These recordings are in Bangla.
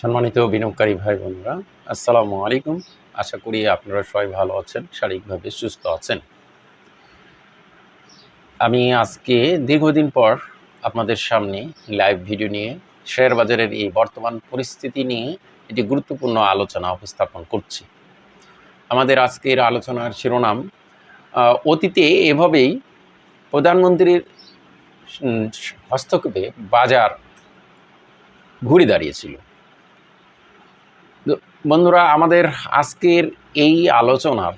সম্মানিত বিনিয়োগকারী ভাই বোনরা, আসসালামু আলাইকুম। আশা করি আপনারা সবাই ভালো আছেন, শারীরিকভাবে সুস্থ আছেন। আমি আজকে দীর্ঘদিন পর আপনাদের সামনে লাইভ ভিডিও নিয়ে শেয়ার বাজারের এই বর্তমান পরিস্থিতি নিয়ে একটি গুরুত্বপূর্ণ আলোচনা উপস্থাপন করছি। আমাদের আজকের আলোচনার শিরোনাম অতীতে এভাবেই প্রধানমন্ত্রীর হস্তক্ষেপে বাজার ঘুরে দাঁড়িয়েছিল। বন্ধুরা, আমাদের আজকের এই আলোচনার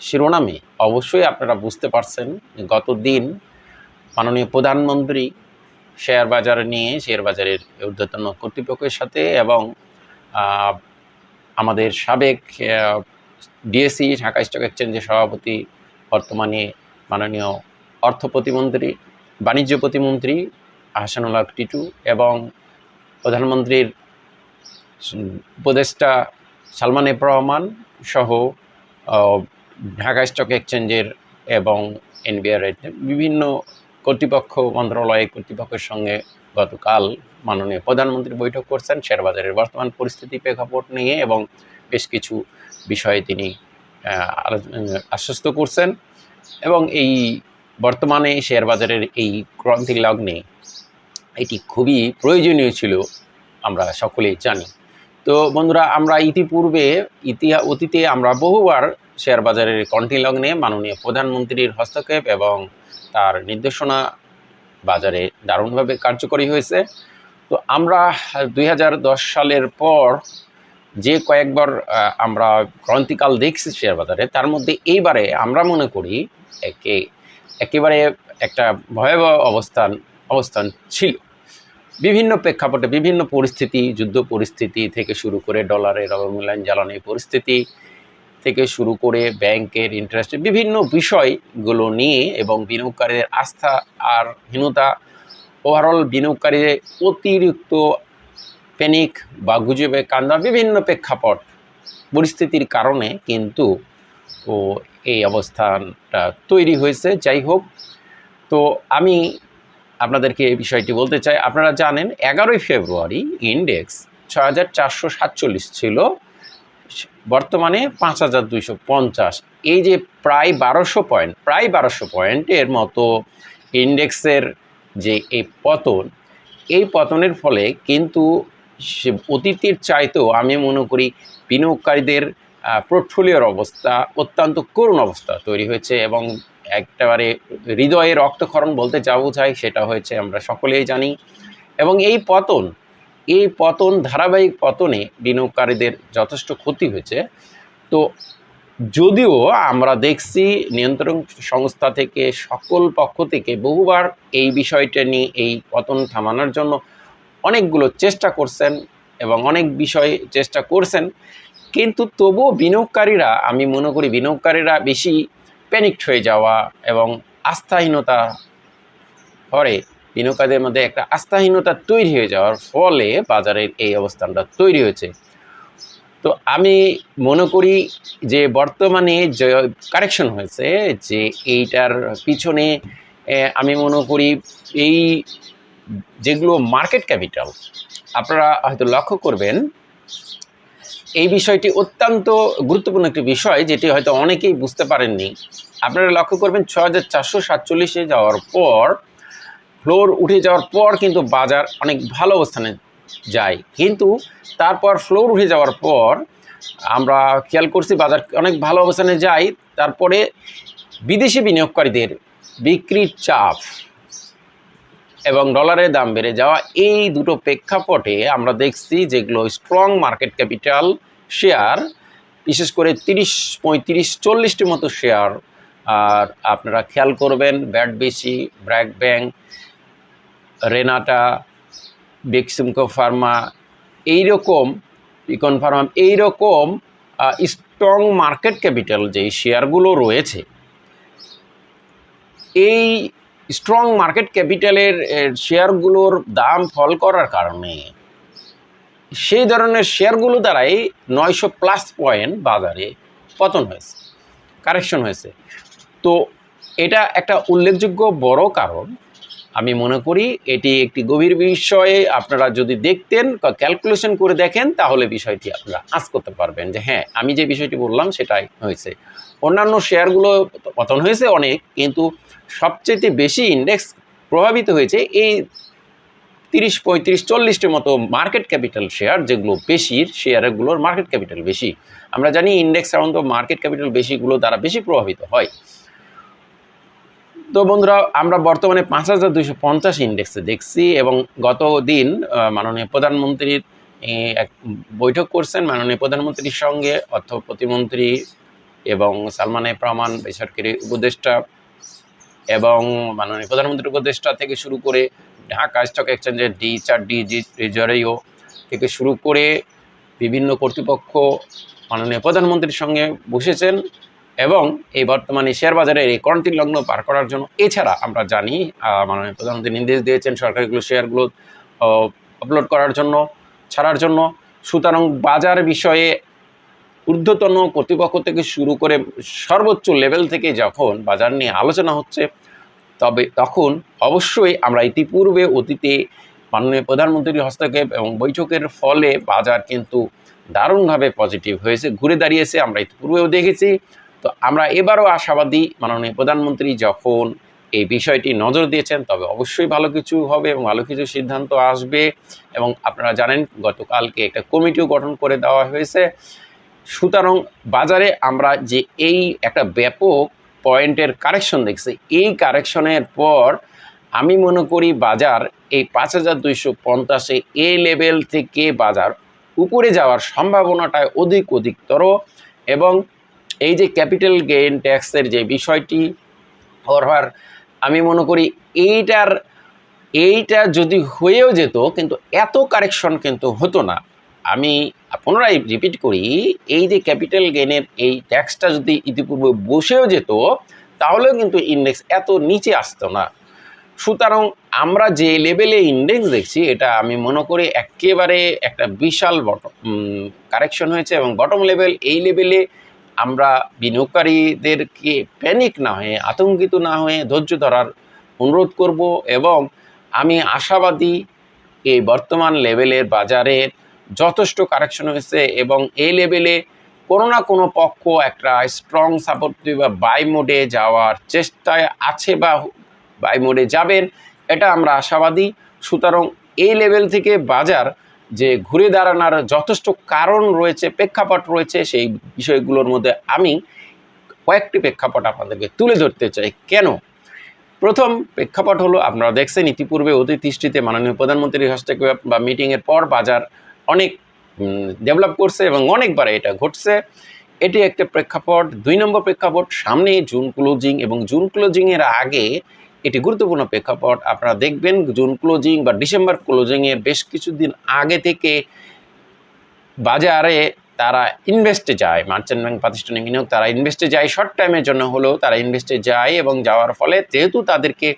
শিরোনামে অবশ্যই আপনারা বুঝতে পারছেন গত দিন মাননীয় প্রধানমন্ত্রী শেয়ার বাজার নিয়ে, শেয়ার বাজারের ঊর্ধ্বতন কর্তৃপক্ষের সাথে এবং আমাদের সাবেক ডিএসসি ঢাকা স্টক এক্সচেঞ্জের সভাপতি, বর্তমানে মাননীয় অর্থ প্রতিমন্ত্রী, বাণিজ্য প্রতিমন্ত্রী আহসানুল হক টিটু এবং প্রধানমন্ত্রীর উপদেষ্টা সালমান এফ রহমান সহ ঢাকা স্টক এক্সচেঞ্জের এবং এনবিআর বিভিন্ন কর্তৃপক্ষ মন্ত্রণালয়ের কর্তৃপক্ষের সঙ্গে গতকাল মাননীয় প্রধানমন্ত্রী বৈঠক করছেন। শেয়ার বাজারের বর্তমান পরিস্থিতি প্রেক্ষাপট নিয়ে এবং বেশ কিছু বিষয়ে তিনি আশ্বস্ত করছেন এবং এই বর্তমানে শেয়ার বাজারের এই ক্রান্তি লগ্নে এটি খুবই প্রয়োজনীয় ছিল, আমরা সকলেই জানি। তো বন্ধুরা, আমরা ইতিপূর্বে ইতিহাস অতীতে আমরা বহুবার শেয়ার বাজারের কন্টি লগ্নে মাননীয় প্রধানমন্ত্রীর হস্তক্ষেপ এবং তার নির্দেশনা বাজারে দারুণভাবে কার্যকরী হয়েছে। তো আমরা দুই হাজার দশ সালের পর যে কয়েকবার আমরা ক্রান্তিকাল দেখছি শেয়ার বাজারে তার মধ্যে এইবারে আমরা মনে করি একে, একেবারে একটা ভয়াবহ অবস্থান অবস্থান ছিল। বিভিন্ন প্রেক্ষাপটে বিভিন্ন পরিস্থিতি, যুদ্ধ পরিস্থিতি থেকে শুরু করে ডলারের অবমূল্যায়ন জ্বালানি পরিস্থিতি থেকে শুরু করে ব্যাংকের ইন্টারেস্ট বিভিন্ন বিষয়গুলো নিয়ে এবং বিনিয়োগকারীদের আস্থা আর হীনতা ওভারঅল বিনিয়োগকারীদের অতিরিক্ত প্যানিক বা গুজবে কান্দা বিভিন্ন প্রেক্ষাপট, পরিস্থিতির কারণে কিন্তু ও এই অবস্থানটা তৈরি হয়েছে। যাই হোক, তো আমি আপনাদেরকে এই বিষয়টি বলতে চাই। আপনারা জানেন, এগারোই ফেব্রুয়ারি ইন্ডেক্স ছয় হাজার চারশো সাতচল্লিশ ছিল, বর্তমানে পাঁচ হাজার দুইশো পঞ্চাশ। এই যে প্রায় বারোশো পয়েন্ট প্রায় বারোশো পয়েন্টের মতো ইন্ডেক্সের যে এই পতন, এই পতনের ফলে কিন্তু সে অতীতের চাইতেও আমি মনে করি বিনিয়োগকারীদের পোর্টফোলিওর অবস্থা অত্যন্ত করুণ অবস্থা তৈরি হয়েছে এবং একেবারে হৃদয়ে রক্তক্ষরণ বলতে যা বোঝায় সেটা হয়েছে আমরা সকলেই জানি। এবং এই পতন এই পতন, ধারাবাহিক পতনে বিনিয়োগকারীদের যথেষ্ট ক্ষতি হয়েছে। তো যদিও আমরা দেখছি নিয়ন্ত্রণ সংস্থা থেকে, সকল পক্ষ থেকে বহুবার এই বিষয়টা নিয়ে এই পতন থামানোর জন্য অনেকগুলো চেষ্টা করছেন এবং অনেক বিষয়ে চেষ্টা করছেন। কিন্তু তবুও বিনিয়োগকারীরা, আমি মনে করি বিনিয়োগকারীরা বেশি প্যানিকড হয়ে যাওয়া এবং আস্থাহীনতা পরে বিনিয়োগকারীদের মধ্যে একটা আস্থাহীনতা তৈরি হয়ে যাওয়ার ফলে বাজারের এই অবস্থানটা তৈরি হয়েছে। তো আমি মনে করি যে বর্তমানে যে কারেকশন হয়েছে যে এইটার পিছনে আমি মনে করি এই যেগুলো মার্কেট ক্যাপিটাল, আপনারা হয়তো লক্ষ্য করবেন এই বিষয়টি অত্যন্ত গুরুত্বপূর্ণ একটি বিষয় যেটি হয়তো অনেকেই বুঝতে পারেননি। আপনারা লক্ষ্য করবেন ছ হাজার চারশো সাতচল্লিশে যাওয়ার পর, ফ্লোর উঠে যাওয়ার পর কিন্তু বাজার অনেক ভালো অবস্থানে যায়। কিন্তু তারপর ফ্লোর উঠে যাওয়ার পর আমরা খেয়াল করছি বাজার অনেক ভালো অবস্থানে যায়। তারপরে বিদেশি বিনিয়োগকারীদের বিক্রির চাপ। এবং ডলারের দাম বেড়ে যাওয়া এই দুটো প্রেক্ষাপটে আমরা দেখছি যেগুলো স্ট্রং মার্কেট ক্যাপিটাল শেয়ার বিশেষ করে তিরিশ, পঁয়ত্রিশ, চল্লিশটি মতো শেয়ার আর আপনারা খেয়াল করবেন ব্যাট বেশি, ব্র্যাক ব্যাংক রেনাটা, বেক্সিমকো ফার্মা, এইরকম ইকন ফার্মা, এইরকম স্ট্রং মার্কেট ক্যাপিটাল যেই শেয়ারগুলো রয়েছে, এই স্ট্রং মার্কেট ক্যাপিটালের শেয়ারগুলোর দাম ফল করার কারণে সেই ধরনের শেয়ারগুলো দ্বারাই নয়শো প্লাস পয়েন্ট বাজারে পতন হয়েছে কারেকশন হয়েছে। তো এটা একটা উল্লেখযোগ্য বড় কারণ। আমি মনে করি এটি একটি গভীর বিষয়ে। আপনারা যদি দেখতেন বা ক্যালকুলেশন করে দেখেন, তাহলে বিষয়টি আপনারা আজ করতে পারবেন যে হ্যাঁ আমি যে বিষয়টি বললাম সেটাই হয়েছে। অন্যান্য শেয়ারগুলো পতন হয়েছে অনেক, কিন্তু সবচেয়ে বেশি ইন্ডেক্স প্রভাবিত হয়েছে এই তিরিশ, পঁয়ত্রিশ চল্লিশটির মতো মার্কেট ক্যাপিটাল শেয়ার যেগুলো বেশি, শেয়ারগুলোর মার্কেট ক্যাপিটাল বেশি। আমরা জানি ইন্ডেক্স সাধারণত মার্কেট ক্যাপিটাল বেশিগুলো দ্বারা বেশি প্রভাবিত হয়। তো বন্ধুরা, আমরা বর্তমানে পাঁচ হাজার দুইশো পঞ্চাশ ইন্ডেক্সে দেখছি এবং গত দিন মাননীয় প্রধানমন্ত্রীর এক বৈঠক করছেন মাননীয় প্রধানমন্ত্রীর সঙ্গে, অর্থ প্রতিমন্ত্রী এবং সালমানে প্রমাণ, বেসরকারি উপদেষ্টা এবং মাননীয় প্রধানমন্ত্রীর উপদেষ্টা থেকে শুরু করে ঢাকা স্টক এক্সচেঞ্জের ডি চার, ডি জি, ট্রেজারিও থেকে শুরু করে বিভিন্ন কর্তৃপক্ষ মাননীয় প্রধানমন্ত্রীর সঙ্গে বসেছেন। এবং এই বর্তমানে শেয়ার বাজারের এই কন্টিন লগ্ন পার করার জন্য এছাড়া আমরা জানি মাননীয় প্রধানমন্ত্রী নির্দেশ দিয়েছেন সরকারিগুলো শেয়ারগুলো আপলোড করার জন্য, ছাড়ার জন্য। সুতরাং বাজার বিষয়ে ঊর্ধ্বতন কর্তৃপক্ষ থেকে শুরু করে সর্বোচ্চ লেভেল থেকে যখন বাজার নিয়ে আলোচনা হচ্ছে, তবে তখন অবশ্যই আমরা ইতিপূর্বে অতীতে মাননীয় প্রধানমন্ত্রীর হস্তক্ষেপ এবং বৈঠকের ফলে বাজার কিন্তু দারুণভাবে পজিটিভ হয়েছে, ঘুরে দাঁড়িয়েছে, আমরা ইতিপূর্বেও দেখেছি। তো আমরা এবারও আশাবাদী মাননীয় প্রধানমন্ত্রী যখন এই বিষয়টি নজর দিয়েছেন, তবে অবশ্যই ভালো কিছু হবে এবং ভালো কিছু সিদ্ধান্ত আসবে এবং আপনারা জানেন গতকালকে একটা কমিটিও গঠন করে দেওয়া হয়েছে। সুতরাং বাজারে আমরা যে এই একটা ব্যাপক পয়েন্টের কারেকশন দেখছি, এই কারেকশনের পর আমি মনে করি বাজার এই পাঁচ হাজার দুইশো পঞ্চাশে এ লেভেল থেকে বাজার উপরে যাওয়ার সম্ভাবনাটা অধিক অধিকতর এবং এই যে ক্যাপিটাল গেইন ট্যাক্সের যে বিষয়টি হওয়ার আমি মনে করি এইটার, এইটা যদি হয়েও যেত, কিন্তু এত কারেকশন কিন্তু হতো না। আমি পুনরায় রিপিট করি, এই যে ক্যাপিটাল গেইনের এই ট্যাক্সটা যদি ইতিপূর্বে বসেও যেত, তাহলেও কিন্তু ইন্ডেক্স এত নিচে আসতো না। সুতরাং আমরা যে লেভেলে ইন্ডেক্স দেখছি, এটা আমি মনে করি একেবারে একটা বিশাল বটম কারেকশন হয়েছে এবং বটম লেভেল এই লেভেলে আমরা বিনিয়োগকারীদেরকে প্যানিক না হয়ে, আতঙ্কিত না হয়ে ধৈর্য ধরার অনুরোধ করব এবং আমি আশাবাদী এই বর্তমান লেভেলের বাজারের যথেষ্ট কারেকশন হয়েছে এবং এই লেভেলে কোনো না কোনো পক্ষ একটা স্ট্রং সাপোর্ট বা বাই মোডে যাওয়ার চেষ্টায় আছে বা বাই মোডে যাবেন, এটা আমরা আশাবাদী। সুতরাং এই লেভেল থেকে বাজার যে ঘুরে দাঁড়ানোর যথেষ্ট কারণ রয়েছে, প্রেক্ষাপট রয়েছে, সেই বিষয়গুলোর মধ্যে আমি কয়েকটি প্রেক্ষাপট আপনাদেরকে তুলে ধরতে চাই। কেন? প্রথম প্রেক্ষাপট হলো, আপনারা দেখছেন ইতিপূর্বে অতিথিষ্টিতে মাননীয় প্রধানমন্ত্রীর হস্তক্ষেপ বা মিটিংয়ের পর বাজার অনেক ডেভেলপ করছে এবং অনেকবার এটা ঘটছে। এটি একটা প্রেক্ষাপট। দুই নম্বর প্রেক্ষাপট সামনে জুন ক্লোজিং এবং জুন ক্লোজিংয়ের আগে এটি গুরুত্বপূর্ণ প্রেক্ষাপট। আপনারা দেখবেন জুন ক্লোজিং বা ডিসেম্বর ক্লোজিংয়ের বেশ কিছুদিন আগে থেকে বাজারে তারা ইনভেস্টে যায়। মার্চেন্ট ব্যাংক প্রাতিষ্ঠানিক বিনিয়োগ তারা ইনভেস্টে যায়। শর্ট টাইমের জন্য হলেও তারা ইনভেস্টে যায় এবং যাওয়ার ফলে যেহেতু তাদেরকে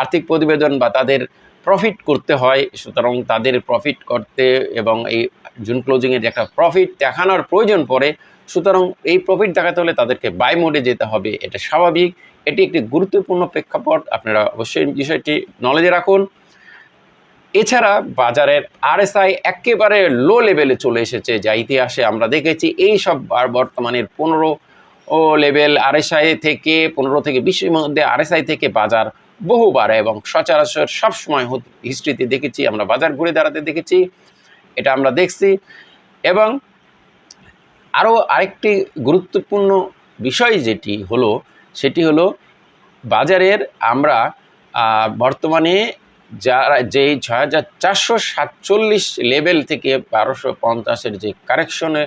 আর্থিক প্রতিবেদন বা তাদের প্রফিট করতে হয়, সুতরাং তাদের প্রফিট করতে এবং এই জুন ক্লোজিংয়ের যে একটা প্রফিট দেখানোর প্রয়োজন পড়ে সুতরাং এই প্রফিট দেখাতে হলে তাদেরকে বাই মোডে যেতে হবে, এটা স্বাভাবিক। এটি একটি গুরুত্বপূর্ণ প্রেক্ষাপট, আপনারা অবশ্যই বিষয়টি নলেজে রাখুন। এছাড়া বাজারের আরএসআই একেবারে লো লেভেলে চলে এসেছে, যা ইতিহাসে আমরা দেখেছি। এই সব বর্তমানের পনেরো ও লেভেল আরএসআই থেকে, পনেরো থেকে বিশের মধ্যে আরএসআই থেকে বাজার বহুবার এবং সচরাচর সবসময় হিস্ট্রিতে দেখেছি, আমরা বাজার ঘুরে দাঁড়াতে দেখেছি, এটা আমরা দেখছি। এবং আরও আরেকটি গুরুত্বপূর্ণ বিষয় যেটি হলো, সেটি হলো বাজারের আমরা বর্তমানে যারা যেই ছয় হাজার চারশো সাতচল্লিশ লেভেল থেকে বারোশো পঞ্চাশের যে কারেকশনে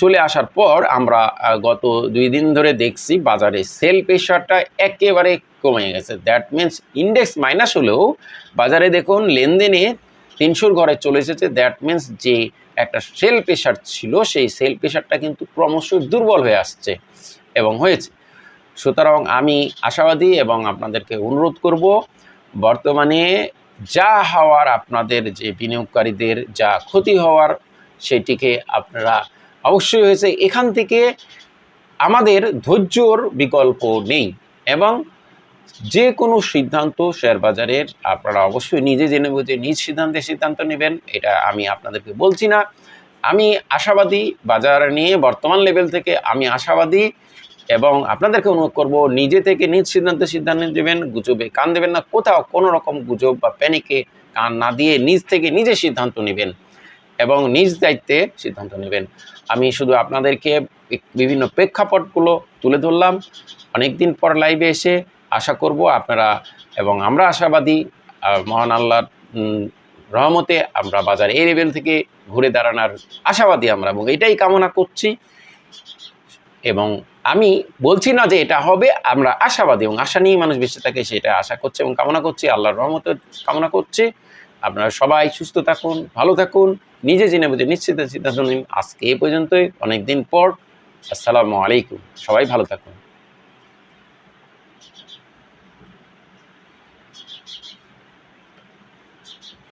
চলে আসার পর আমরা গত দুই দিন ধরে দেখছি বাজারে সেল প্রেশারটা একেবারে কমে গেছে। দ্যাট মিন্স ইন্ডেক্স মাইনাস হলেও বাজারে দেখুন, লেনদেনে তিনশোর ঘরে চলে এসেছে। দ্যাট মিন্স যে একটা সেল প্রেশার ছিল, সেই সেল প্রেশারটা কিন্তু ক্রমশ দুর্বল হয়ে আসছে এবং হয়েছে। সুতরাং আমি আশাবাদী এবং আপনাদেরকে অনুরোধ করব, বর্তমানে যা হওয়ার আপনাদের যে বিনিয়োগকারীদের যা ক্ষতি হওয়ার, সেটিকে আপনারা অবশ্যই হয়েছে, এখান থেকে আমাদের ধৈর্যর বিকল্প নেই এবং যে কোনো সিদ্ধান্ত শেয়ার বাজারের, আপনারা অবশ্যই নিজে জেনে বুঝে নিজ সিদ্ধান্তে সিদ্ধান্ত নেবেন। এটা আমি আপনাদেরকে বলছি না। আমি আশাবাদী বাজার নিয়ে বর্তমান লেভেল থেকে আমি আশাবাদী এবং আপনাদেরকে অনুরোধ করব, নিজে থেকে নিজ সিদ্ধান্তে সিদ্ধান্ত নেবেন। গুজবে কান দেবেন না, কোথাও কোনো রকম গুজব বা প্যানিকে কান না দিয়ে নিজ থেকে নিজে সিদ্ধান্ত নেবেন এবং নিজ দায়িত্বে সিদ্ধান্ত নেবেন। আমি শুধু আপনাদেরকে বিভিন্ন প্রেক্ষাপটগুলো তুলে ধরলাম। অনেক দিন পর লাইভে এসে আশা করব আপনারা এবং আমরা আশাবাদী মহান আল্লাহর রহমতে আমরা বাজার এই লেভেল থেকে ঘুরে দাঁড়ানোর আশাবাদী আমরা এবং এটাই কামনা করছি এবং আমি বলছি না যে এটা হবে, আমরা আশাবাদী এবং আশা নিয়ে মানুষ বেঁচে থাকে সেটা আশা করছে এবং কামনা করছি, আল্লাহর রহমতে কামনা করছি। আপনারা সবাই সুস্থ থাকুন, ভালো থাকুন, নিজে জেনে বুঝে নিশ্চিত সিদ্ধান্ত নিন। আজকে এই পর্যন্তই অনেক দিন পর। আসসালামু আলাইকুম। সবাই ভালো থাকুন।